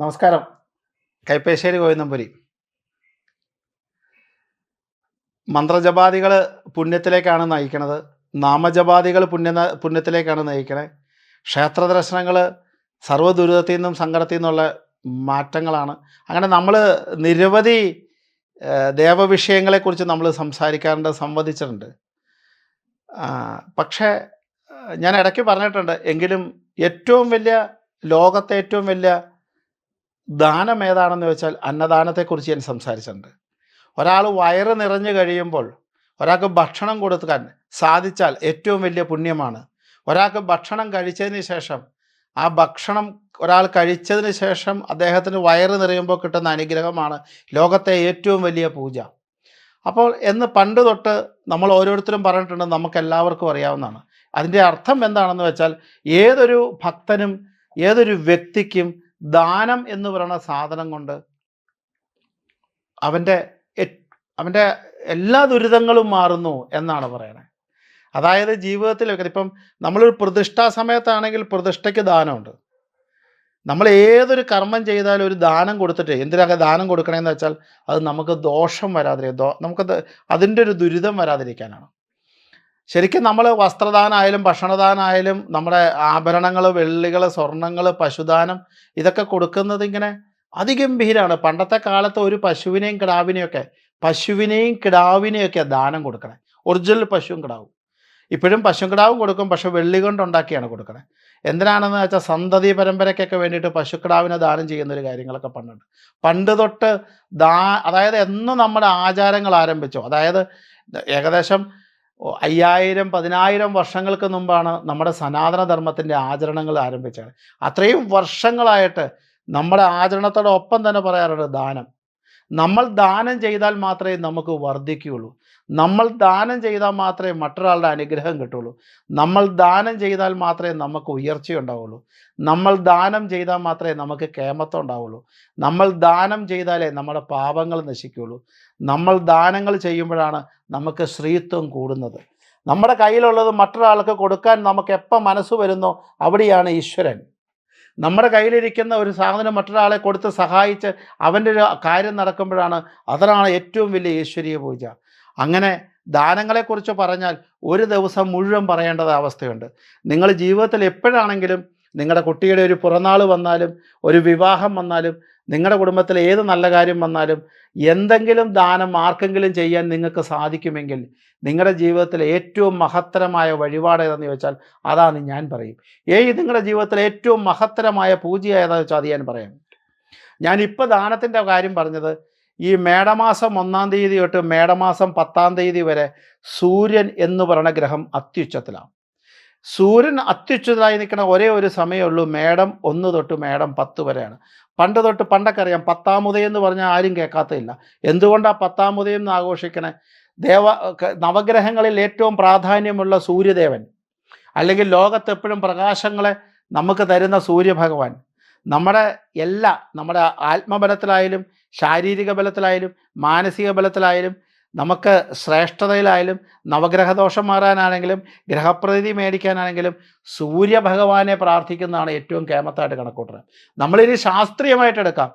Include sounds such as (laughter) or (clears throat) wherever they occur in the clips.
നമസ്കാരം. കൈപ്പേശ്ശേരി ഗോവിന്ദംപുരി. മന്ത്രജപാദികൾ പുണ്യത്തിലേക്കാണ് നയിക്കണത്. നാമജപാദികൾ പുണ്യ പുണ്യത്തിലേക്കാണ് നയിക്കണേ. ക്ഷേത്ര ദർശനങ്ങൾ സർവദുരിതത്തിൽ നിന്നും സങ്കടത്തിൽ നിന്നുള്ള മാറ്റങ്ങളാണ്. അങ്ങനെ നമ്മൾ നിരവധി ദേവവിഷയങ്ങളെക്കുറിച്ച് നമ്മൾ സംസാരിക്കാറുണ്ട് സംവദിച്ചിട്ടുണ്ട്. പക്ഷേ ഞാൻ ഇടയ്ക്ക് പറഞ്ഞിട്ടുണ്ട് എങ്കിലും ഏറ്റവും വലിയ ലോകത്തെ ഏറ്റവും വലിയ ദാനം ഏതാണെന്ന് വെച്ചാൽ അന്നദാനത്തെക്കുറിച്ച് ഞാൻ സംസാരിച്ചിട്ടുണ്ട്. ഒരാൾ വയറ് നിറഞ്ഞു കഴിയുമ്പോൾ ഒരാൾക്ക് ഭക്ഷണം കൊടുക്കാൻ സാധിച്ചാൽ ഏറ്റവും വലിയ പുണ്യമാണ്. ഒരാൾക്ക് ഭക്ഷണം കഴിച്ചതിന് ശേഷം ആ ഭക്ഷണം ഒരാൾ കഴിച്ചതിന് ശേഷം അദ്ദേഹത്തിന് വയറ് നിറയുമ്പോൾ കിട്ടുന്ന അനുഗ്രഹമാണ് ലോകത്തെ ഏറ്റവും വലിയ പൂജ. അപ്പോൾ എന്ന് പണ്ട് തൊട്ട് നമ്മൾ ഓരോരുത്തരും പറഞ്ഞിട്ടുണ്ട് നമുക്ക് എല്ലാവർക്കും അറിയാവുന്നതാണ്. അതിന്റെ അർത്ഥം എന്താണെന്ന് വെച്ചാൽ ഏതൊരു ഭക്തനും ഏതൊരു വ്യക്തിക്കും ദാനം എന്ന് പറയുന്ന സാധനം കൊണ്ട് അവന്റെ അവന്റെ എല്ലാ ദുരിതങ്ങളും മാറുന്നു എന്നാണ് പറയണത് അതായത് ജീവിതത്തിൽ ഇപ്പം നമ്മളൊരു പ്രതിഷ്ഠാ സമയത്താണെങ്കിൽ പ്രതിഷ്ഠയ്ക്ക് ദാനമുണ്ട്. നമ്മൾ ഏതൊരു കർമ്മം ചെയ്താലും ഒരു ദാനം കൊടുത്തിട്ട് എന്തിനൊക്കെ ദാനം കൊടുക്കണമെന്ന് വെച്ചാൽ അത് നമുക്ക് ദോഷം വരാതിരിക്കും നമുക്ക് അതിന്റെ ഒരു ദുരിതം വരാതിരിക്കാനാണ്. ശരിക്കും നമ്മൾ വസ്ത്രദാനമായാലും ഭക്ഷണദാനമായാലും നമ്മുടെ ആഭരണങ്ങൾ വെള്ളികൾ സ്വർണങ്ങൾ പശുദാനം ഇതൊക്കെ കൊടുക്കുന്നത് ഇങ്ങനെ അതിഗംഭീരമാണ് പണ്ടത്തെ കാലത്ത് ഒരു പശുവിനെയും കിടാവിനെയൊക്കെ പശുവിനെയും കിടാവിനെയൊക്കെ ദാനം കൊടുക്കണേ. ഒറിജിനൽ പശുവും കിടാവും. ഇപ്പോഴും പശുവും കിടാവും കൊടുക്കും പക്ഷെ വെള്ളി കൊണ്ടുണ്ടാക്കിയാണ് കൊടുക്കണേ. എന്തിനാണെന്ന് വെച്ചാൽ സന്തതി പരമ്പരയ്ക്കൊക്കെ വേണ്ടിയിട്ട് പശുക്കിടാവിനെ ദാനം ചെയ്യുന്ന ഒരു കാര്യങ്ങളൊക്കെ പണ്ടുണ്ട്. പണ്ട് തൊട്ട് ദാ അതായത് എന്ന് നമ്മുടെ ആചാരങ്ങൾ ആരംഭിച്ചോ. അതായത് ഏകദേശം അയ്യായിരം പതിനായിരം വർഷങ്ങൾക്ക് മുമ്പാണ് നമ്മുടെ സനാതനധർമ്മത്തിന്റെ ആചരണങ്ങൾ ആരംഭിച്ചത്. അത്രയും വർഷങ്ങളായിട്ട് നമ്മുടെ ആചരണത്തോടൊപ്പം തന്നെ പറയാറുണ്ട് ദാനം. നമ്മൾ ദാനം ചെയ്താൽ മാത്രമേ നമുക്ക് വർദ്ധിക്കുകയുള്ളൂ. നമ്മൾ ദാനം ചെയ്താൽ മാത്രമേ മറ്റൊരാളുടെ അനുഗ്രഹം കിട്ടുള്ളൂ നമ്മൾ ദാനം ചെയ്താൽ മാത്രമേ നമുക്ക് ഉയർച്ചയുണ്ടാവുള്ളൂ നമ്മൾ ദാനം ചെയ്താൽ മാത്രമേ നമുക്ക് കേമത്വം ഉണ്ടാവുള്ളൂ നമ്മൾ ദാനം ചെയ്താലേ നമ്മുടെ പാപങ്ങൾ നശിക്കുകയുള്ളൂ. നമ്മൾ ദാനങ്ങൾ ചെയ്യുമ്പോഴാണ് നമുക്ക് ശ്രീത്വം കൂടുന്നത്. നമ്മുടെ കയ്യിലുള്ളത് മറ്റൊരാൾക്ക് കൊടുക്കാൻ നമുക്ക് എപ്പോൾ മനസ്സ് വരുന്നോ അവിടെയാണ് ഈശ്വരൻ. നമ്മുടെ കയ്യിലിരിക്കുന്ന ഒരു സാധനം മറ്റൊരാളെ കൊടുത്ത് സഹായിച്ച് അവന്റെ ഒരു കാര്യം നടക്കുമ്പോഴാണ് അതാണ് ഏറ്റവും വലിയ ഈശ്വരീയ പൂജ. അങ്ങനെ ദാനങ്ങളെക്കുറിച്ച് പറഞ്ഞാൽ ഒരു ദിവസം മുഴുവൻ പറയേണ്ടത് അവസ്ഥയുണ്ട്. നിങ്ങൾ ജീവിതത്തിൽ എപ്പോഴാണെങ്കിലും നിങ്ങളുടെ കുട്ടിയുടെ ഒരു പിറന്നാൾ വന്നാലും ഒരു വിവാഹം വന്നാലും നിങ്ങളുടെ കുടുംബത്തിൽ ഏത് നല്ല കാര്യം വന്നാലും എന്തെങ്കിലും ദാനം ആർക്കെങ്കിലും ചെയ്യാൻ നിങ്ങൾക്ക് സാധിക്കുമെങ്കിൽ നിങ്ങളുടെ ജീവിതത്തിലെ ഏറ്റവും മഹത്തരമായ വഴിപാട് ഏതെന്ന് ചോദിച്ചാൽ അതാണ് ഞാൻ പറയും. ഏയ് നിങ്ങളുടെ ജീവിതത്തിലെ ഏറ്റവും മഹത്തരമായ പൂജ ഏതാണെന്ന് വെച്ചാൽ അത് ഞാൻ പറയാം. ഞാനിപ്പോൾ ദാനത്തിന്റെ കാര്യം പറഞ്ഞത് ഈ മേടമാസം ഒന്നാം തീയതി തൊട്ട് മേടമാസം പത്താം തീയതി വരെ സൂര്യൻ എന്ന് പറയുന്ന ഗ്രഹം അത്യുച്ചത്തിലാണ്. സൂര്യൻ അത്യുച്ചതായി നിൽക്കുന്ന ഒരേ ഒരു സമയമേ ഉള്ളൂ മേടം ഒന്ന് തൊട്ട് മേടം പത്ത് വരെയാണ്. പണ്ട് തൊട്ട് പണ്ടൊക്കെ അറിയാം പത്താമുദയം എന്ന് പറഞ്ഞാൽ ആരും കേൾക്കാത്തതില്ല. എന്തുകൊണ്ടാണ് പത്താമുദയം എന്ന് ആഘോഷിക്കണേ? ദേവ നവഗ്രഹങ്ങളിൽ ഏറ്റവും പ്രാധാന്യമുള്ള സൂര്യദേവൻ അല്ലെങ്കിൽ ലോകത്തെപ്പോഴും പ്രകാശങ്ങളെ നമുക്ക് തരുന്ന സൂര്യഭഗവാൻ. നമ്മുടെ എല്ലാ നമ്മുടെ ആത്മബലത്തിലായാലും ശാരീരിക ബലത്തിലായാലും മാനസിക ബലത്തിലായാലും നമുക്ക് ശ്രേഷ്ഠതയിലായാലും നവഗ്രഹദോഷം മാറാനാണെങ്കിലും ഗ്രഹപ്രതി മേടിക്കാനാണെങ്കിലും സൂര്യഭഗവാനെ പ്രാർത്ഥിക്കുന്നതാണ് ഏറ്റവും കേമത്തായിട്ട് കണക്കൂട്ടുന്നത്. നമ്മളിനി ശാസ്ത്രീയമായിട്ട് എടുക്കാം.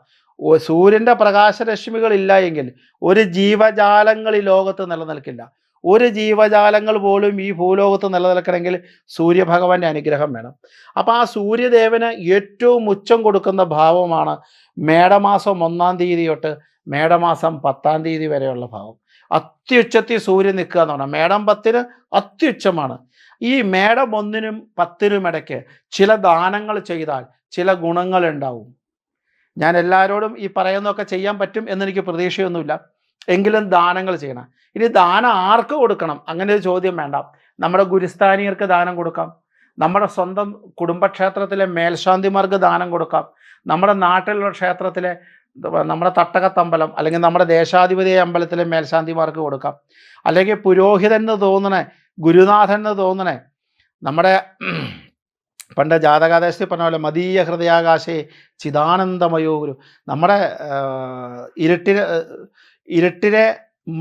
സൂര്യന്റെ പ്രകാശരശ്മികൾ ഇല്ല എങ്കിൽ ഒരു ജീവജാലങ്ങൾ ഈ ലോകത്ത് നിലനിൽക്കില്ല. ഒരു ജീവജാലങ്ങൾ പോലും ഈ ഭൂലോകത്ത് നിലനിൽക്കണമെങ്കിൽ സൂര്യഭഗവാന്റെ അനുഗ്രഹം വേണം. അപ്പോൾ ആ സൂര്യദേവന് ഏറ്റവും ഉച്ചം കൊടുക്കുന്ന ഭാവമാണ് മേടമാസം ഒന്നാം തീയതി തൊട്ട് മേടമാസം പത്താം തീയതി വരെയുള്ള ഭാവം. അത്യുച്ചത്തിൽ സൂര്യൻ നിൽക്കുക എന്ന് പറഞ്ഞാൽ മേടം പത്തിന് അത്യുച്ചമാണ്. ഈ മേടം ഒന്നിനും പത്തിനും ഇടയ്ക്ക് ചില ദാനങ്ങൾ ചെയ്താൽ ചില ഗുണങ്ങൾ ഉണ്ടാവും. ഞാൻ എല്ലാവരോടും ഈ പറയുന്നതൊക്കെ ചെയ്യാൻ പറ്റും എന്നെനിക്ക് പ്രതീക്ഷയൊന്നുമില്ല. എങ്കിലും ദാനങ്ങൾ ചെയ്യണം. ഇനി ദാനം ആർക്ക് കൊടുക്കണം? അങ്ങനെ ഒരു ചോദ്യം വേണ്ട. നമ്മുടെ ഗുരുസ്ഥാനീയർക്ക് ദാനം കൊടുക്കാം. നമ്മുടെ സ്വന്തം കുടുംബക്ഷേത്രത്തിലെ മേൽശാന്തിമാർക്ക് ദാനം കൊടുക്കാം. നമ്മുടെ നാട്ടിലുള്ള ക്ഷേത്രത്തിലെ നമ്മുടെ തട്ടകത്തമ്പലം അല്ലെങ്കിൽ നമ്മുടെ ദേശാധിപതി അമ്പലത്തിലെ മേൽശാന്തിമാർക്ക് കൊടുക്കാം. അല്ലെങ്കിൽ പുരോഹിതൻ എന്ന് തോന്നണേ ഗുരുനാഥൻ എന്ന് തോന്നണേ നമ്മുടെ (clears throat) പണ്ട് ജാതകാദേശത്തിൽ പറഞ്ഞ പോലെ മതീയ ഹൃദയാകാശേ ചിദാനന്ദമയോ ഗുരു. നമ്മുടെ ഇരുട്ടിന് ഇരുട്ടിനെ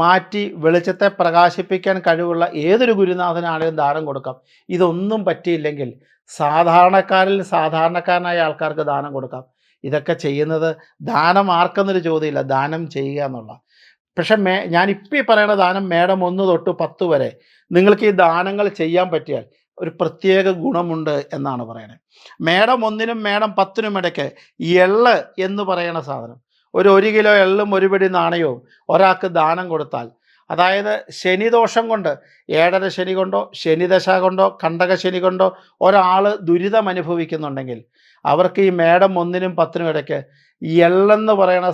മാറ്റി വെളിച്ചത്തെ പ്രകാശിപ്പിക്കാൻ കഴിവുള്ള ഏതൊരു ഗുരുനാഥനാണെങ്കിലും ദാനം കൊടുക്കാം. ഇതൊന്നും പറ്റിയില്ലെങ്കിൽ സാധാരണക്കാരിൽ സാധാരണക്കാരനായ ആൾക്കാർക്ക് ദാനം കൊടുക്കാം. ഇതൊക്കെ ചെയ്യുന്നത് ദാനം ആർക്കെന്നൊരു ചോദ്യമില്ല. ദാനം ചെയ്യുക എന്നുള്ള. പക്ഷെ മേ ഞാനിപ്പോൾ ഈ പറയുന്ന ദാനം മേഡം ഒന്ന് തൊട്ട് പത്ത് വരെ നിങ്ങൾക്ക് ഈ ദാനങ്ങൾ ചെയ്യാൻ പറ്റിയാൽ ഒരു പ്രത്യേക ഗുണമുണ്ട് എന്നാണ് പറയുന്നത് മേഡം ഒന്നിനും മേഡം പത്തിനും ഇടയ്ക്ക് എള്ള് എന്ന് പറയുന്ന സാധനം. ഒരു ഒരു കിലോ എള്ളും ഒരു പിടി നാണയവും ഒരാൾക്ക് ദാനം കൊടുത്താൽ അതായത് ശനിദോഷം കൊണ്ട് ഏഴര ശനി കൊണ്ടോ ശനിദശ കൊണ്ടോ കണ്ടക ശനി കൊണ്ടോ ഒരാൾ ദുരിതം അനുഭവിക്കുന്നുണ്ടെങ്കിൽ അവർക്ക് ഈ മേടം ഒന്നിനും പത്തിനും ഇടയ്ക്ക് എള്ളെന്ന് പറയുന്ന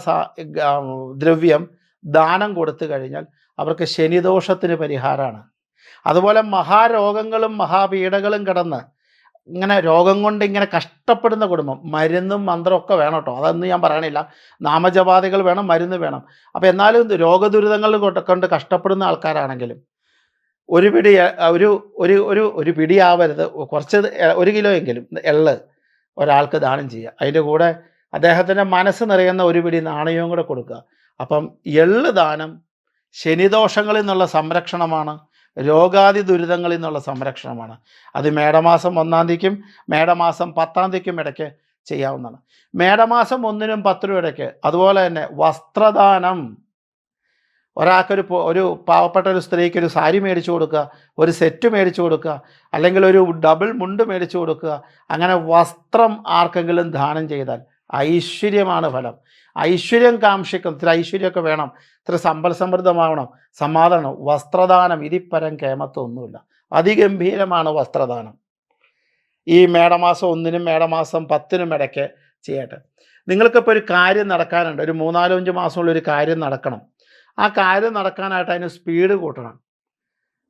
ദ്രവ്യം ദാനം കൊടുത്തു കഴിഞ്ഞാൽ അവർക്ക് ശനിദോഷത്തിന് പരിഹാരമാണ്. അതുപോലെ മഹാരോഗങ്ങളും മഹാപീഡകളും കിടന്ന് ഇങ്ങനെ രോഗം കൊണ്ട് ഇങ്ങനെ കഷ്ടപ്പെടുന്ന കുടുംബം. മരുന്നും മന്ത്രവും ഒക്കെ വേണം കേട്ടോ. അതൊന്നും ഞാൻ പറയണില്ല. നാമജപാതികൾ വേണം മരുന്ന് വേണം. അപ്പോൾ എന്നാലും രോഗദുരിതങ്ങൾ കൊണ്ട് കഷ്ടപ്പെടുന്ന ആൾക്കാരാണെങ്കിലും ഒരു പിടി ഒരു ഒരു ഒരു ഒരു പിടിയാവരുത്. കുറച്ച് ഒരു കിലോ എങ്കിലും എള്ള് ഒരാൾക്ക് ദാനം ചെയ്യുക. അതിന്റെ കൂടെ അദ്ദേഹത്തിന്റെ മനസ്സ് നിറയുന്ന ഒരു പിടി നാണയവും കൂടെ കൊടുക്കുക. അപ്പം എള്ള് ദാനം ശനിദോഷങ്ങളിൽ നിന്നുള്ള സംരക്ഷണമാണ്. രോഗാദി ദുരിതങ്ങളിൽ നിന്നുള്ള സംരക്ഷണമാണ്. അത് മേടമാസം ഒന്നാം തീയതിക്കും മേടമാസം പത്താം തീയതിക്കും ഇടയ്ക്ക് ചെയ്യാവുന്നതാണ്. മേടമാസം ഒന്നിനും പത്തിനും ഇടയ്ക്ക് അതുപോലെ തന്നെ വസ്ത്രദാനം. ഒരാൾക്കൊരു ഒരു പാവപ്പെട്ട ഒരു സ്ത്രീക്ക് ഒരു സാരി മേടിച്ചു കൊടുക്കുക ഒരു സെറ്റ് മേടിച്ചു കൊടുക്കുക അല്ലെങ്കിൽ ഒരു ഡബിൾ മുണ്ട് മേടിച്ചു കൊടുക്കുക അങ്ങനെ വസ്ത്രം ആർക്കെങ്കിലും ദാനം ചെയ്താൽ ഐശ്വര്യമാണ് ഫലം. ഐശ്വര്യം കാംക്ഷിക്കും. ഇത്ര ഐശ്വര്യമൊക്കെ വേണം. ഇത്ര സമ്പൽ സമൃദ്ധമാവണം. സമാധാനം. വസ്ത്രദാനം. ഇതിപ്പരം കേമത്വം ഒന്നുമില്ല അതിഗംഭീരമാണ് വസ്ത്രദാനം. ഈ മേടമാസം ഒന്നിനും മേടമാസം പത്തിനും ഇടയ്ക്ക് ചെയ്യട്ടെ. നിങ്ങൾക്കിപ്പോൾ ഒരു കാര്യം നടക്കാനുണ്ട്. ഒരു മൂന്നാലോ അഞ്ച് മാസമുള്ള ഒരു കാര്യം നടക്കണം. ആ കാര്യം നടക്കാനായിട്ട് അതിന് സ്പീഡ് കൂട്ടണം.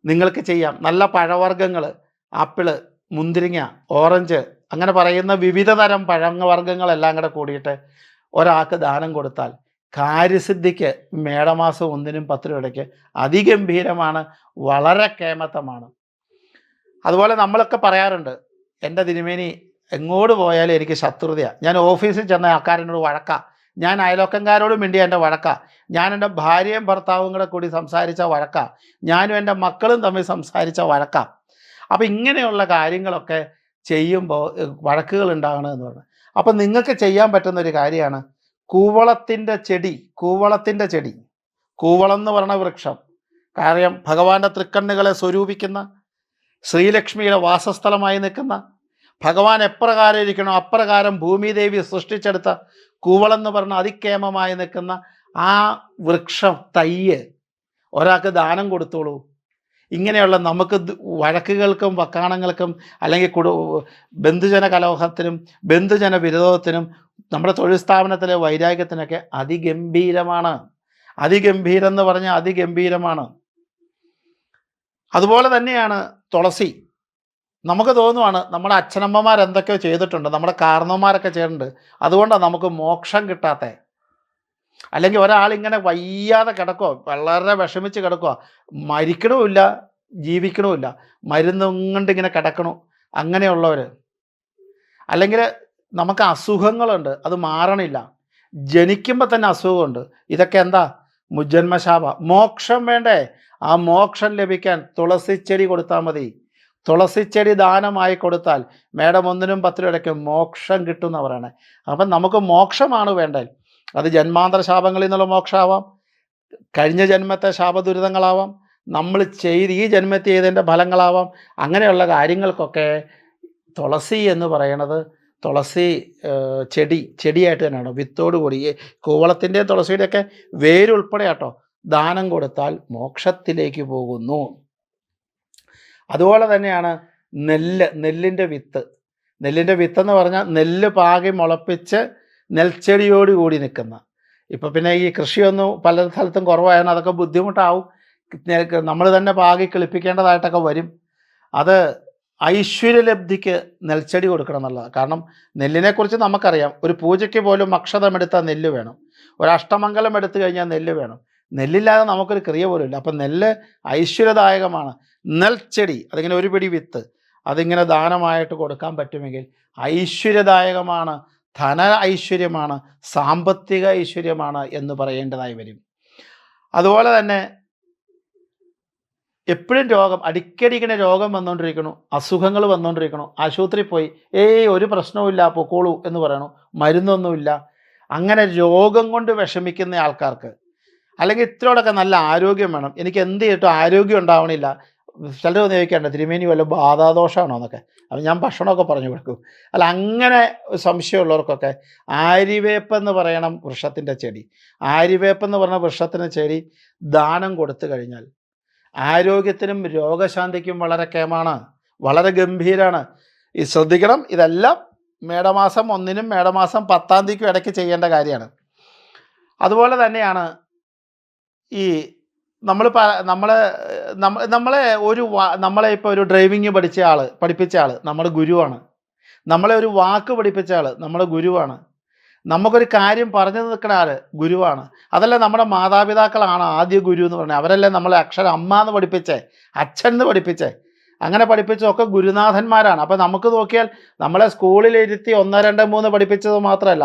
നിങ്ങൾക്ക് ചെയ്യാം. നല്ല പഴവർഗങ്ങൾ ആപ്പിൾ മുന്തിരിങ്ങ ഓറഞ്ച് അങ്ങനെ പറയുന്ന വിവിധ തരം പഴങ്ങവർഗങ്ങളെല്ലാം കൂടെ കൂടിയിട്ട് ഒരാൾക്ക് ദാനം കൊടുത്താൽ കാര്യസിദ്ധിക്ക് മേടമാസം ഒന്നിനും പത്ത് ഇടയ്ക്ക് അതിഗംഭീരമാണ് വളരെ കേമത്തമാണ്. അതുപോലെ നമ്മളൊക്കെ പറയാറുണ്ട് എന്റെ തിരുമേനി എങ്ങോട്ട് പോയാലും എനിക്ക് ശത്രുതയാണ് ഞാൻ ഓഫീസിൽ ചെന്ന ആൾക്കാരനോട് വഴക്കാം. ഞാൻ അയലോക്കംകാരോട് മിണ്ടിയ എന്റെ വഴക്ക. ഞാൻ എന്റെ ഭാര്യയും ഭർത്താവും കൂടെ കൂടി സംസാരിച്ച വഴക്ക. ഞാനും എന്റെ മക്കളും തമ്മിൽ സംസാരിച്ച വഴക്ക. അപ്പം ഇങ്ങനെയുള്ള കാര്യങ്ങളൊക്കെ ചെയ്യുമ്പോൾ വഴക്കുകൾ ഉണ്ടാകണം എന്ന് പറഞ്ഞു. അപ്പം നിങ്ങൾക്ക് ചെയ്യാൻ പറ്റുന്ന ഒരു കാര്യമാണ് കൂവളത്തിന്റെ ചെടി കൂവളത്തിന്റെ ചെടി കൂവളം എന്ന് പറയുന്ന വൃക്ഷം. കാര്യം ഭഗവാന്റെ തൃക്കണ്ണുകളെ സ്വരൂപിക്കുന്ന ശ്രീലക്ഷ്മിയുടെ വാസസ്ഥലമായി നിൽക്കുന്ന ഭഗവാൻ എപ്രകാരം ഇരിക്കണോ അപ്രകാരം ഭൂമിദേവി സൃഷ്ടിച്ചെടുത്ത കൂവളം എന്ന് പറഞ്ഞ അതിക്കേമമായി നിൽക്കുന്ന ആ വൃക്ഷം തയ്യ്. ഒരാൾക്ക് ദാനം കൊടുത്തോളൂ. ഇങ്ങനെയുള്ള നമുക്ക് വഴക്കുകൾക്കും വക്കാണങ്ങൾക്കും അല്ലെങ്കിൽ കുടു ബന്ധുജന കലോഹത്തിനും ബന്ധുജന വിരോധത്തിനും നമ്മുടെ തൊഴിൽ സ്ഥാപനത്തിലെ വൈരാഗ്യത്തിനൊക്കെ അതിഗംഭീരമാണ്. അതിഗംഭീരം എന്ന് പറഞ്ഞാൽ അതിഗംഭീരമാണ്. അതുപോലെ തന്നെയാണ് തുളസി. നമുക്ക് തോന്നുവാണ് നമ്മുടെ അച്ഛനമ്മമാർ എന്തൊക്കെയോ ചെയ്തിട്ടുണ്ട് നമ്മുടെ കാരണവന്മാരൊക്കെ ചെയ്തിട്ടുണ്ട്. അതുകൊണ്ടാണ് നമുക്ക് മോക്ഷം കിട്ടാത്ത. അല്ലെങ്കിൽ ഒരാൾ ഇങ്ങനെ വയ്യാതെ കിടക്കോ വളരെ വിഷമിച്ച് കിടക്കുക മരിക്കണമില്ല ജീവിക്കണമില്ല മരുന്നും കൊണ്ട് ഇങ്ങനെ കിടക്കണു അങ്ങനെയുള്ളവർ അല്ലെങ്കിൽ നമുക്ക് അസുഖങ്ങളുണ്ട് അത് മാറണില്ല. ജനിക്കുമ്പോൾ തന്നെ അസുഖമുണ്ട്. ഇതൊക്കെ എന്താ? മുജന്മശാപ. മോക്ഷം വേണ്ടേ? ആ മോക്ഷം ലഭിക്കാൻ തുളസിച്ചെടി കൊടുത്താൽ മതി. തുളസിച്ചെടി ദാനമായി കൊടുത്താൽ മേഡം ഒന്നിനും പത്തിനും ഇടയ്ക്ക് മോക്ഷം കിട്ടുന്നവരാണ് അപ്പം നമുക്ക് മോക്ഷമാണ് വേണ്ടത്. അത് ജന്മാന്തര ശാപങ്ങളിൽ നിന്നുള്ള മോക്ഷമാവാം കഴിഞ്ഞ ജന്മത്തെ ശാപദുരിതങ്ങളാവാം. നമ്മൾ ചെയ്ത് ഈ ജന്മത്തിൽ ചെയ്തതിന്റെ ഫലങ്ങളാവാം. അങ്ങനെയുള്ള കാര്യങ്ങൾക്കൊക്കെ തുളസി എന്ന് പറയണത് തുളസി ചെടി ചെടിയായിട്ട് തന്നെയാണ്. വിത്തോട് കൂടി ഈ കൂവളത്തിന്റെ തുളസിയുടെയൊക്കെ വേരുൾപ്പെടെ കേട്ടോ ദാനം കൊടുത്താൽ മോക്ഷത്തിലേക്ക് പോകുന്നു. അതുപോലെ തന്നെയാണ് നെല്ല് നെല്ലിന്റെ വിത്ത്. നെല്ലിന്റെ വിത്ത് എന്ന് പറഞ്ഞാൽ നെല്ല് പാകി മുളപ്പിച്ച് നെൽച്ചെടിയോട് കൂടി നിൽക്കുന്ന. ഇപ്പം പിന്നെ ഈ കൃഷിയൊന്നും പല സ്ഥലത്തും കുറവായാണ് അതൊക്കെ ബുദ്ധിമുട്ടാവും. നമ്മൾ തന്നെ പാകി കിളിപ്പിക്കേണ്ടതായിട്ടൊക്കെ വരും. അത് ഐശ്വര്യലബ്ധിക്ക് നെൽച്ചെടി കൊടുക്കണം എന്നുള്ളതാണ്. കാരണം നെല്ലിനെക്കുറിച്ച് നമുക്കറിയാം. ഒരു പൂജയ്ക്ക് പോലും അക്ഷതമെടുത്താൽ നെല്ല് വേണം. ഒരു അഷ്ടമംഗലം എടുത്തു കഴിഞ്ഞാൽ നെല്ല് വേണം. നെല്ലില്ലാതെ നമുക്കൊരു ക്രിയ പോലും ഇല്ല. അപ്പം നെല്ല് ഐശ്വര്യദായകമാണ്. നെൽച്ചെടി അതിങ്ങനെ ഒരു പിടി വിത്ത് അതിങ്ങനെ ദാനമായിട്ട് കൊടുക്കാൻ പറ്റുമെങ്കിൽ ഐശ്വര്യദായകമാണ് ധന ഐശ്വര്യമാണ് സാമ്പത്തിക ഐശ്വര്യമാണ് എന്ന് പറയേണ്ടതായി വരും. അതുപോലെ തന്നെ എപ്പോഴും രോഗം അടിക്കടി ഇങ്ങനെ രോഗം വന്നുകൊണ്ടിരിക്കണു അസുഖങ്ങൾ വന്നുകൊണ്ടിരിക്കണു ആശുപത്രി പോയി ഏയ് ഒരു പ്രശ്നവുമില്ല പൊക്കോളൂ എന്ന് പറയണു മരുന്നൊന്നുമില്ല അങ്ങനെ രോഗം കൊണ്ട് വിഷമിക്കുന്ന ആൾക്കാർക്ക് അല്ലെങ്കിൽ ഇത്രയോടൊക്കെ നല്ല ആരോഗ്യം വേണം എനിക്ക് എന്ത് ചെയ്തിട്ടും ആരോഗ്യം ഉണ്ടാവണില്ല ചിലർ ഒന്ന് ചോദിക്കേണ്ട തിരുമേനി വല്ല ബാധാദോഷമാണോ എന്നൊക്കെ. അപ്പം ഞാൻ ഭക്ഷണമൊക്കെ പറഞ്ഞു കൊടുക്കും. അല്ല അങ്ങനെ സംശയമുള്ളവർക്കൊക്കെ ആര്യവേപ്പ് എന്ന് പറയണം വൃക്ഷത്തിന്റെ ചെടി. ആര്യവേപ്പ് എന്ന് പറഞ്ഞ വൃക്ഷത്തിന്റെ ചെടി ദാനം കൊടുത്തു കഴിഞ്ഞാൽ ആരോഗ്യത്തിനും രോഗശാന്തിക്കും വളരെ കേമാണ് വളരെ ഗംഭീരമാണ് ഈ ശ്രദ്ധിക്കണം ഇതെല്ലാം മേടമാസം ഒന്നിനും മേടമാസം പത്താം തീയതിക്കും ഇടയ്ക്ക് ചെയ്യേണ്ട കാര്യമാണ്. അതുപോലെ തന്നെയാണ് ഈ നമ്മൾ നമ്മൾ നമ്മളെ ഒരു നമ്മളെ ഇപ്പോൾ ഒരു ഡ്രൈവിങ് പഠിച്ച ആൾ പഠിപ്പിച്ച ആൾ നമ്മുടെ ഗുരുവാണ്. നമ്മളെ ഒരു വാക്ക് പഠിപ്പിച്ച ആൾ നമ്മുടെ ഗുരുവാണ്. നമുക്കൊരു കാര്യം പറഞ്ഞു നിൽക്കുന്ന ആൾ ഗുരുവാണ്. അതല്ല നമ്മുടെ മാതാപിതാക്കളാണ് ആദ്യ ഗുരു എന്ന് പറഞ്ഞത്. അവരല്ലേ നമ്മളെ അക്ഷരം അമ്മ എന്ന് പഠിപ്പിച്ചേ അച്ഛൻ എന്ന് പഠിപ്പിച്ചേ. അങ്ങനെ പഠിപ്പിച്ചതൊക്കെ ഗുരുനാഥന്മാരാണ്. അപ്പോൾ നമുക്ക് നോക്കിയാൽ നമ്മളെ സ്കൂളിൽ ഇരുത്തി ഒന്ന് രണ്ട് മൂന്ന് പഠിപ്പിച്ചത് മാത്രമല്ല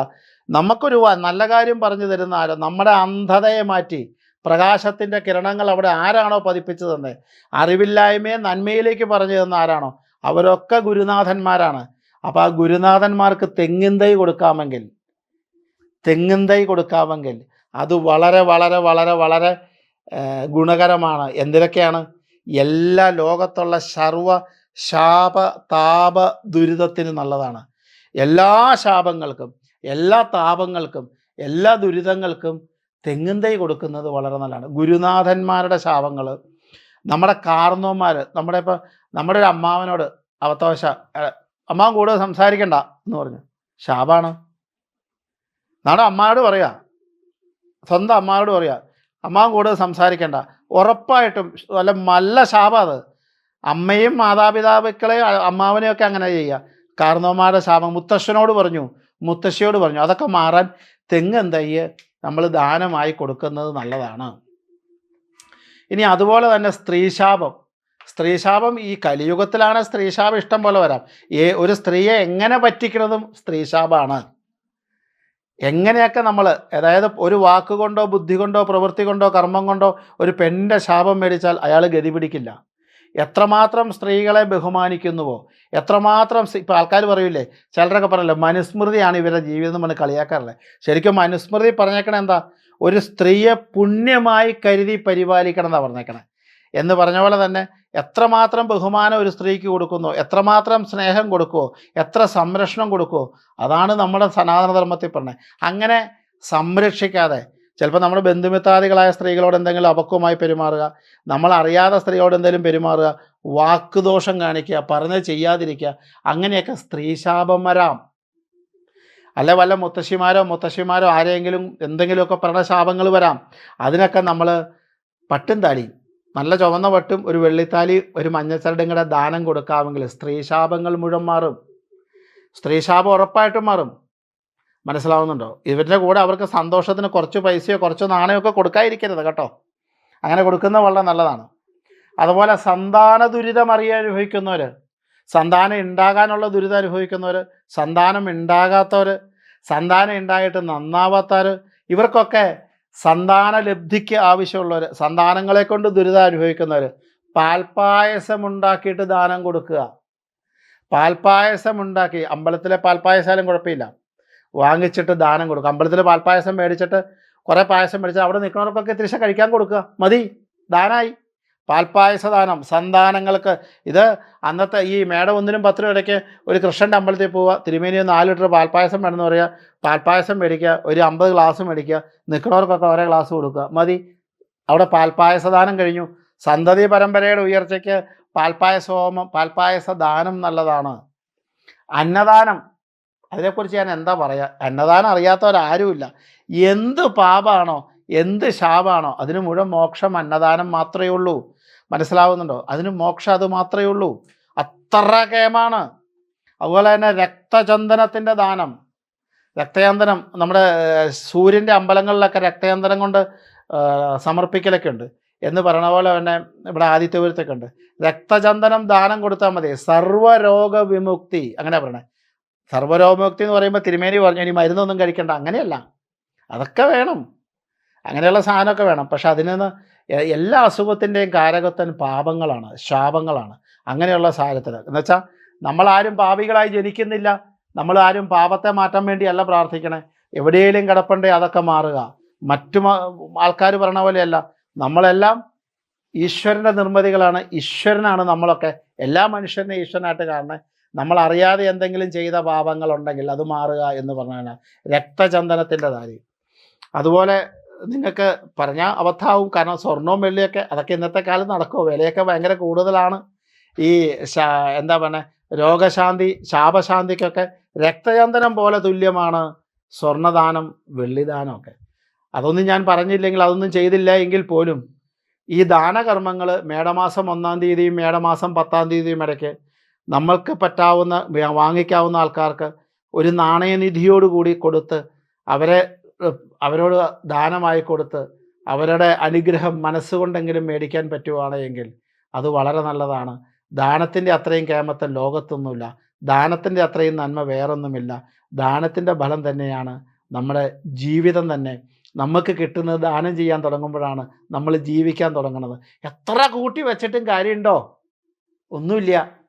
നമുക്കൊരു നല്ല കാര്യം പറഞ്ഞു തരുന്ന ആരോ? നമ്മുടെ അന്ധതയെ മാറ്റി പ്രകാശത്തിന്റെ കിരണങ്ങൾ അവിടെ ആരാണോ പതിപ്പിച്ചു തന്നെ അറിവില്ലായ്മയെ നന്മയിലേക്ക് പറഞ്ഞു തന്ന ആരാണോ? അവരൊക്കെ ഗുരുനാഥന്മാരാണ്. അപ്പോൾ ആ ഗുരുനാഥന്മാർക്ക് തെങ്ങിന്തൈ കൊടുക്കാമെങ്കിൽ തെങ്ങിന്തൈ കൊടുക്കാമെങ്കിൽ അത് വളരെ വളരെ വളരെ വളരെ ഗുണകരമാണ്. എന്തിനൊക്കെയാണ്? എല്ലാ ലോകത്തുള്ള സർവ ശാപ താപ ദുരിതത്തിന് നല്ലതാണ്. എല്ലാ ശാപങ്ങൾക്കും എല്ലാ താപങ്ങൾക്കും എല്ലാ ദുരിതങ്ങൾക്കും തെങ്ങിൻ തൈ കൊടുക്കുന്നത് വളരെ നല്ലതാണ്. ഗുരുനാഥന്മാരുടെ ശാപങ്ങൾ നമ്മുടെ കാർന്നോന്മാർ നമ്മുടെ ഇപ്പോൾ നമ്മുടെ ഒരു അമ്മാവനോട് അവത്തവശ അമ്മാവൻ കൂടുതൽ സംസാരിക്കണ്ട എന്ന് പറഞ്ഞു. ശാപാണ്. നമ്മുടെ അമ്മാരോട് പറയാ. സ്വന്തം അമ്മാരോട് പറയാ അമ്മാവൻ കൂടുതൽ സംസാരിക്കണ്ട. ഉറപ്പായിട്ടും നല്ല നല്ല ശാപം അത്. അമ്മയും മാതാപിതാക്കളെയും അമ്മാവനെയൊക്കെ അങ്ങനെ ചെയ്യുക. കാർന്നോമാരുടെ ശാപം മുത്തശ്ശനോട് പറഞ്ഞു മുത്തശ്ശിയോട് പറഞ്ഞു. അതൊക്കെ മാറാൻ തെങ്ങ് തയ്യ് നമ്മൾ ദാനമായി കൊടുക്കുന്നത് നല്ലതാണ്. ഇനി അതുപോലെ തന്നെ സ്ത്രീശാപം. സ്ത്രീശാപം ഈ കലിയുഗത്തിലാണ് സ്ത്രീശാപം ഇഷ്ടം പോലെ വരാം. ഏ ഒരു സ്ത്രീയെ എങ്ങനെ പറ്റിക്കുന്നതും സ്ത്രീശാപമാണ് എങ്ങനെയൊക്കെ നമ്മൾ അതായത് ഒരു വാക്ക് കൊണ്ടോ ബുദ്ധി കൊണ്ടോ പ്രവൃത്തി കൊണ്ടോ കർമ്മം കൊണ്ടോ ഒരു പെണ്ണിന്റെ ശാപം മേടിച്ചാൽ അയാൾ ഗതി പിടിക്കില്ല. എത്രമാത്രം സ്ത്രീകളെ ബഹുമാനിക്കുന്നുവോ? എത്രമാത്രം ഇപ്പോൾ ആൾക്കാർ പറയൂലേ ചിലരൊക്കെ പറയല്ലോ മനുസ്മൃതിയാണ് ഇവരുടെ ജീവിതം എന്ന് കളിയാക്കാറില്ലേ? ശരിക്കും മനുസ്മൃതി പറഞ്ഞേക്കണേ എന്താ? ഒരു സ്ത്രീയെ പുണ്യമായി കരുതി പരിപാലിക്കണം എന്നാണ് പറഞ്ഞേക്കണേ. എന്ന് പറഞ്ഞ പോലെ തന്നെ എത്രമാത്രം ബഹുമാനം ഒരു സ്ത്രീക്ക് കൊടുക്കുന്നു എത്രമാത്രം സ്നേഹം കൊടുക്കുമോ എത്ര സംരക്ഷണം കൊടുക്കുമോ അതാണ് നമ്മുടെ സനാതനധർമ്മത്തിൽ പറഞ്ഞത്. അങ്ങനെ സംരക്ഷിക്കാതെ ചിലപ്പോൾ നമ്മുടെ ബന്ധുമിത്രാദികളായ സ്ത്രീകളോട് എന്തെങ്കിലും അപക്വമായി പെരുമാറുക നമ്മൾ അറിയാതെ സ്ത്രീയോട് എന്തെങ്കിലും പെരുമാറുക വാക്കുദോഷം കാണിക്കുക പറഞ്ഞത് ചെയ്യാതിരിക്കുക അങ്ങനെയൊക്കെ സ്ത്രീശാപം വരാം അല്ല വല്ല മുത്തശ്ശിമാരോ മുത്തശ്ശിമാരോ ആരെങ്കിലും എന്തെങ്കിലുമൊക്കെ പറഞ്ഞ ശാപങ്ങൾ വരാം അതിനൊക്കെ നമ്മൾ പട്ടും താലിയും നല്ല ചുവന്ന പട്ടും ഒരു വെള്ളിത്താലി ഒരു മഞ്ഞച്ചരടും കൂടെ ദാനം കൊടുക്കാമെങ്കിൽ സ്ത്രീശാപങ്ങൾ മുഴുവൻ മാറും. സ്ത്രീശാപം ഉറപ്പായിട്ടും മാറും. മനസ്സിലാവുന്നുണ്ടോ? ഇവരുടെ കൂടെ അവർക്ക് സന്തോഷത്തിന് കുറച്ച് പൈസയോ കുറച്ച് നാണയമൊക്കെ കൊടുക്കാതിരിക്കരുത് കേട്ടോ. അങ്ങനെ കൊടുക്കുന്നത് വളരെ നല്ലതാണ്. അതുപോലെ സന്താന ദുരിതം അറിയാൻ അനുഭവിക്കുന്നവർ സന്താനം ഉണ്ടാകാനുള്ള ദുരിതം അനുഭവിക്കുന്നവർ സന്താനം ഉണ്ടാകാത്തവർ സന്താനം ഉണ്ടായിട്ട് നന്നാവാത്തവർ ഇവർക്കൊക്കെ സന്താന ലബ്ധിക്ക് ആവശ്യമുള്ളവർ സന്താനങ്ങളെ കൊണ്ട് ദുരിതം അനുഭവിക്കുന്നവർ പാൽപ്പായസം ഉണ്ടാക്കിയിട്ട് ദാനം കൊടുക്കുക. പാൽപ്പായസം ഉണ്ടാക്കി അമ്പലത്തിലെ പാൽപ്പായസാലും കുഴപ്പമില്ല. വാങ്ങിച്ചിട്ട് ദാനം കൊടുക്കുക അമ്പലത്തിൽ പാൽപ്പായസം മേടിച്ചിട്ട് കുറേ പായസം മേടിച്ച് അവിടെ നിൽക്കുന്നവർക്കൊക്കെ തിരിച്ച് കഴിക്കാൻ കൊടുക്കുക. മതി. ദാനായി. പാൽപ്പായസ ദാനം സന്താനങ്ങൾക്ക്. ഇത് അന്നത്തെ ഈ മേടം ഒന്നിനും പത്ത് രൂപയ്ക്ക് ഒരു കൃഷ്ണന്റെ അമ്പലത്തിൽ പോവുക. തിരുമേനി നാല് ലിറ്റർ പാൽപ്പായസം വേണമെന്ന് പറയുക. പാൽപ്പായസം മേടിക്കുക. ഒരു അമ്പത് ഗ്ലാസ് മേടിക്കുക. നിൽക്കുന്നവർക്കൊക്കെ ഓരോ ഗ്ലാസ് കൊടുക്കുക. മതി. അവിടെ പാൽപ്പായസ ദാനം കഴിഞ്ഞു. സന്തതി പരമ്പരയുടെ ഉയർച്ചയ്ക്ക് പാൽപ്പായസ ഹോമം പാൽപ്പായസ ദാനം നല്ലതാണ്. അന്നദാനം. അതിനെക്കുറിച്ച് ഞാൻ എന്താ പറയുക അന്നദാനം അറിയാത്തവരാരുമില്ല. എന്ത് പാപാണോ എന്ത് ശാപാണോ അതിന് മുഴുവൻ മോക്ഷം അന്നദാനം മാത്രമേ ഉള്ളൂ. മനസ്സിലാവുന്നുണ്ടോ? അതിന് മോക്ഷം അത് മാത്രമേ ഉള്ളൂ. അത്ര കേമാണ്. അതുപോലെ തന്നെ രക്തചന്ദനത്തിന്റെ ദാനം. രക്തചന്ദനം നമ്മുടെ സൂര്യന്റെ അമ്പലങ്ങളിലൊക്കെ രക്തചന്ദനം കൊണ്ട് സമർപ്പിക്കലൊക്കെ ഉണ്ട്. എന്ന് പറയണ പോലെ തന്നെ ഇവിടെ ആദിത്യപുരത്തൊക്കെ ഉണ്ട്. രക്തചന്ദനം ദാനം കൊടുത്താൽ മതി. സർവരോഗ വിമുക്തി അങ്ങനെ പറയണേ. സർവരോഗമുക്തി എന്ന് പറയുമ്പോൾ തിരുമേനി പറഞ്ഞു ഇനി മരുന്നൊന്നും കഴിക്കണ്ട. അങ്ങനെയല്ല. അതൊക്കെ വേണം. അങ്ങനെയുള്ള സാധനമൊക്കെ വേണം. പക്ഷെ അതിൽ നിന്ന് എല്ലാ അസുഖത്തിന്റെയും കാരകത്വൻ പാപങ്ങളാണ് ശാപങ്ങളാണ്. അങ്ങനെയുള്ള സാരത്തിൽ എന്നുവെച്ചാൽ നമ്മളാരും പാപികളായി ജനിക്കുന്നില്ല. ആരും പാപത്തെ മാറ്റാൻ വേണ്ടിയല്ല പ്രാർത്ഥിക്കണേ. എവിടെയെങ്കിലും കിടപ്പണ്ടേ അതൊക്കെ മാറുക. മറ്റു ആൾക്കാർ പറഞ്ഞ പോലെയല്ല. നമ്മളെല്ലാം ഈശ്വരന്റെ നിർമ്മിതികളാണ്. ഈശ്വരനാണ് നമ്മളൊക്കെ. എല്ലാ മനുഷ്യരെയും ഈശ്വരനായിട്ട് കാണണേ. നമ്മൾ അറിയാതെ എന്തെങ്കിലും ചെയ്ത പാപങ്ങൾ ഉണ്ടെങ്കിൽ അത് മാറുക എന്ന് പറഞ്ഞാൽ രക്തചന്ദനത്തിന്റെ താരി അതുപോലെ നിങ്ങൾക്ക് പറഞ്ഞാൽ അബദ്ധാവും കാരണം സ്വർണവും വെള്ളിയൊക്കെ അതൊക്കെ ഇന്നത്തെ കാലം നടക്കുമോ വിലയൊക്കെ ഭയങ്കര കൂടുതലാണ്. ഈ എന്താ പറയുക രോഗശാന്തി ശാപശാന്തിക്കൊക്കെ രക്തചന്ദനം പോലെ തുല്യമാണ് സ്വർണദാനം വെള്ളിദാനം ഒക്കെ. അതൊന്നും ഞാൻ പറഞ്ഞില്ലെങ്കിൽ അതൊന്നും ചെയ്തില്ല എങ്കിൽ പോലും ഈ ദാനകർമ്മങ്ങൾ മേടമാസം ഒന്നാം തീയതിയും മേടമാസം പത്താം തീയതിയും ഇടയ്ക്ക് നമ്മൾക്ക് പറ്റാവുന്ന വാങ്ങിക്കാവുന്ന ആൾക്കാർക്ക് ഒരു നാണയനിധിയോടുകൂടി കൊടുത്ത് അവരെ അവരോട് ദാനമായി കൊടുത്ത് അവരുടെ അനുഗ്രഹം മനസ്സുകൊണ്ടെങ്കിലും മേടിക്കാൻ പറ്റുവാണെങ്കിൽ അത് വളരെ നല്ലതാണ്. ദാനത്തിന്റെ അത്രയും കേമത്തൻ ലോകത്തൊന്നുമില്ല. ദാനത്തിന്റെ അത്രയും നന്മ വേറൊന്നുമില്ല. ദാനത്തിന്റെ ഫലം തന്നെയാണ് നമ്മുടെ ജീവിതം തന്നെ. നമുക്ക് കിട്ടുന്നത് ദാനം ചെയ്യാൻ തുടങ്ങുമ്പോഴാണ് നമ്മൾ ജീവിക്കാൻ തുടങ്ങുന്നത്. എത്ര കൂട്ടി വെച്ചിട്ടും കാര്യമുണ്ടോ? ഒന്നുമില്ല.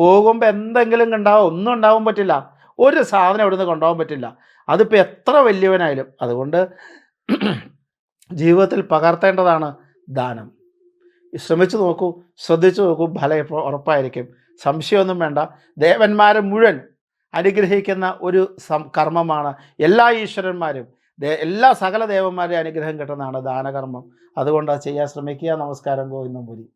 പോകുമ്പോൾ എന്തെങ്കിലും ഉണ്ടാവും ഒന്നും ഉണ്ടാവാൻ പറ്റില്ല. ഒരു സാധനം ഇവിടുന്ന് കൊണ്ടുപോകാൻ പറ്റില്ല. അതിപ്പോൾ എത്ര വലിയവനായാലും അതുകൊണ്ട് ജീവിതത്തിൽ പകർത്തേണ്ടതാണ് ദാനം. ശ്രമിച്ചു നോക്കൂ ശ്രദ്ധിച്ചു നോക്കൂ ഫലം ഉറപ്പായിരിക്കും. സംശയമൊന്നും വേണ്ട. ദേവന്മാരെ മുഴുവൻ അനുഗ്രഹിക്കുന്ന ഒരു കർമ്മമാണ് എല്ലാ ഈശ്വരന്മാരും. എല്ലാ സകല ദേവന്മാരെയും അനുഗ്രഹം കിട്ടുന്നതാണ് ദാനകർമ്മം. അതുകൊണ്ട് അത് ചെയ്യാൻ ശ്രമിക്കുക. നമസ്കാരം ഗോവിന്ദം പുരി.